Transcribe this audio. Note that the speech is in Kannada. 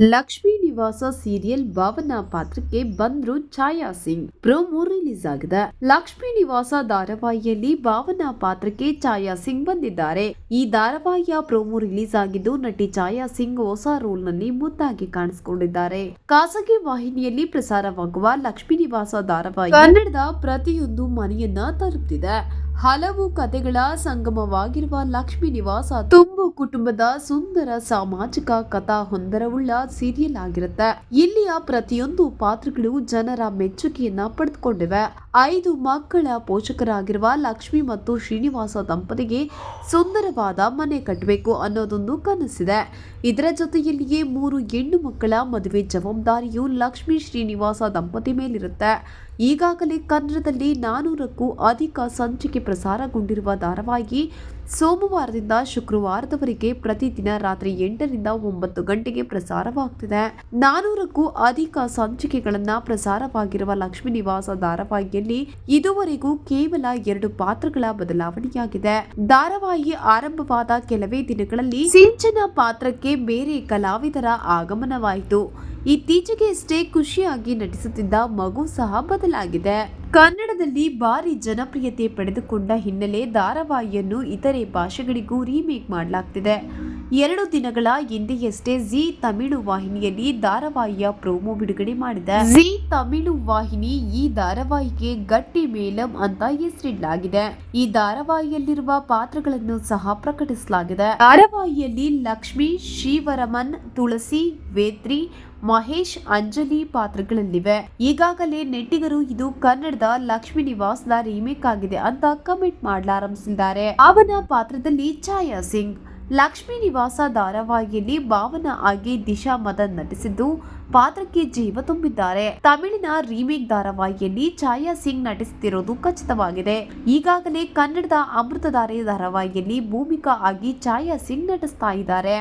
ಲಕ್ಷ್ಮೀ ನಿವಾಸ ಸೀರಿಯಲ್ ಭಾವನಾ ಪಾತ್ರಕ್ಕೆ ಬಂದ್ರು ಛಾಯಾ ಸಿಂಗ್. ಪ್ರೋಮೋ ರಿಲೀಸ್ ಆಗಿದೆ ಲಕ್ಷ್ಮೀ ನಿವಾಸ ಧಾರಾವಾಹಿಯಲ್ಲಿ ಭಾವನಾ ಪಾತ್ರಕ್ಕೆ ಛಾಯಾ ಸಿಂಗ್ ಬಂದಿದ್ದಾರೆ. ಈ ಧಾರಾವಾಹಿಯ ಪ್ರೋಮೋ ರಿಲೀಸ್ ಆಗಿದ್ದು ನಟಿ ಛಾಯಾ ಸಿಂಗ್ ಹೊಸ ರೋಲ್ನಲ್ಲಿ ಮುದ್ದಾಗಿ ಕಾಣಿಸಿಕೊಂಡಿದ್ದಾರೆ. ಖಾಸಗಿ ವಾಹಿನಿಯಲ್ಲಿ ಪ್ರಸಾರವಾಗುವ ಲಕ್ಷ್ಮೀ ನಿವಾಸ ಧಾರಾವಾಹಿ ಕನ್ನಡದ ಪ್ರತಿಯೊಂದು ಮನೆಯನ್ನ ತರುತ್ತಿದೆ ಹಲವು ಕಥೆಗಳ ಸಂಗಮವಾಗಿರುವ ಲಕ್ಷ್ಮೀ ನಿವಾಸ ತುಂಬು ಕುಟುಂಬದ ಸುಂದರ ಸಾಮಾಜಿಕ ಕಥಾ ಹೊಂದರವುಳ್ಳ ಸೀರಿಯಲ್ ಆಗಿರುತ್ತೆ. ಇಲ್ಲಿಯ ಪ್ರತಿಯೊಂದು ಪಾತ್ರಗಳು ಜನರ ಮೆಚ್ಚುಗೆಯನ್ನ ಪಡೆದುಕೊಂಡಿವೆ. ಐದು ಮಕ್ಕಳ ಪೋಷಕರಾಗಿರುವ ಲಕ್ಷ್ಮಿ ಮತ್ತು ಶ್ರೀನಿವಾಸ ದಂಪತಿಗೆ ಸುಂದರವಾದ ಮನೆ ಕಟ್ಟಬೇಕು ಅನ್ನೋದೊಂದು ಕನಸಿದೆ. ಇದರ ಜೊತೆಯಲ್ಲಿಯೇ ಮೂರು ಹೆಣ್ಣು ಮಕ್ಕಳ ಮದುವೆ ಜವಾಬ್ದಾರಿಯು ಲಕ್ಷ್ಮಿ ಶ್ರೀನಿವಾಸ ದಂಪತಿ ಮೇಲಿರುತ್ತೆ. ಈಗಾಗಲೇ ಕನ್ನಡದಲ್ಲಿ ನಾನೂರಕ್ಕೂ ಅಧಿಕ ಸಂಚಿಕೆ ಪ್ರಸಾರಗೊಂಡಿರುವ ಧಾರಾವಾಹಿ ಸೋಮವಾರದಿಂದ ಶುಕ್ರವಾರದವರೆಗೆ ಪ್ರತಿದಿನ ರಾತ್ರಿ ಎಂಟರಿಂದ ಒಂಬತ್ತು ಗಂಟೆಗೆ ಪ್ರಸಾರವಾಗ್ತಿದೆ. ನಾನೂರಕ್ಕೂ ಅಧಿಕ ಸಂಚಿಕೆಗಳನ್ನು ಪ್ರಸಾರವಾಗಿರುವ ಲಕ್ಷ್ಮೀ ನಿವಾಸ ಧಾರಾವಾಹಿಯಲ್ಲಿ ಇದುವರೆಗೂ ಕೇವಲ ಎರಡು ಪಾತ್ರಗಳ ಬದಲಾವಣೆಯಾಗಿದೆ. ಧಾರಾವಾಹಿ ಆರಂಭವಾದ ಕೆಲವೇ ದಿನಗಳಲ್ಲಿ ಸಿಂಚನ ಪಾತ್ರಕ್ಕೆ ಬೇರೆ ಕಲಾವಿದರ ಆಗಮನವಾಯಿತು. ಇತ್ತೀಚೆಗೆಷ್ಟೇ ಖುಷಿಯಾಗಿ ನಟಿಸುತ್ತಿದ್ದ ಮಗು ಸಹ ಬದಲಾಗಿದೆ. ಕನ್ನಡದಲ್ಲಿ ಭಾರಿ ಜನಪ್ರಿಯತೆ ಪಡೆದುಕೊಂಡ ಹಿನ್ನೆಲೆ ಧಾರಾವಾಹಿಯನ್ನು ಇತರೆ ಭಾಷೆಗಳಿಗೂ ರೀಮೇಕ್ ಮಾಡಲಾಗ್ತಿದೆ. ಎರಡು ದಿನಗಳ ಹಿಂದೆಯಷ್ಟೇ ಜಿ ತಮಿಳು ವಾಹಿನಿಯಲ್ಲಿ ಧಾರಾವಾಹಿಯ ಪ್ರೋಮೋ ಬಿಡುಗಡೆ ಮಾಡಿದೆ. ಜಿ ತಮಿಳು ವಾಹಿನಿ ಈ ಧಾರಾವಾಹಿಗೆ ಗಟ್ಟಿ ಮೇಲಂ ಅಂತ ಹೆಸರಿಡಲಾಗಿದೆ. ಈ ಧಾರಾವಾಹಿಯಲ್ಲಿರುವ ಪಾತ್ರಗಳನ್ನು ಸಹ ಪ್ರಕಟಿಸಲಾಗಿದೆ. ಧಾರಾವಾಹಿಯಲ್ಲಿ ಲಕ್ಷ್ಮಿ ಶಿವರಮನ್ ತುಳಸಿ, ವೇತ್ರಿ, ಮಹೇಶ್, ಅಂಜಲಿ ಪಾತ್ರಗಳಲ್ಲಿವೆ. ಈಗಾಗಲೇ ನೆಟ್ಟಿಗರು ಇದು ಕನ್ನಡದ ಲಕ್ಷ್ಮೀ ನಿವಾಸದ ರೀಮೇಕ್ ಆಗಿದೆ ಅಂತ ಕಮೆಂಟ್ ಮಾಡಲಾರಂಭಿಸಿದ್ದಾರೆ. ಅವನ ಪಾತ್ರದಲ್ಲಿ ಛಾಯಾ ಸಿಂಗ್ ಲಕ್ಷ್ಮೀ ನಿವಾಸ ಧಾರಾವಾಹಿಯಲ್ಲಿ ಭಾವನ ಆಗಿ ದಿಶಾ ಮದನ್ ನಟಿಸಿದ್ದು ಪಾತ್ರಕ್ಕೆ ಜೀವ ತುಂಬಿದ್ದಾರೆ. ತಮಿಳಿನ ರೀಮೇಕ್ ಧಾರಾವಾಹಿಯಲ್ಲಿ ಛಾಯಾ ಸಿಂಗ್ ನಟಿಸುತ್ತಿರುವುದು ಖಚಿತವಾಗಿದೆ. ಈಗಾಗಲೇ ಕನ್ನಡದ ಅಮೃತಧಾರೆ ಧಾರಾವಾಹಿಯಲ್ಲಿ ಭೂಮಿಕಾ ಆಗಿ ಛಾಯಾ ಸಿಂಗ್ ನಟಿಸ್ತಾ ಇದ್ದಾರೆ.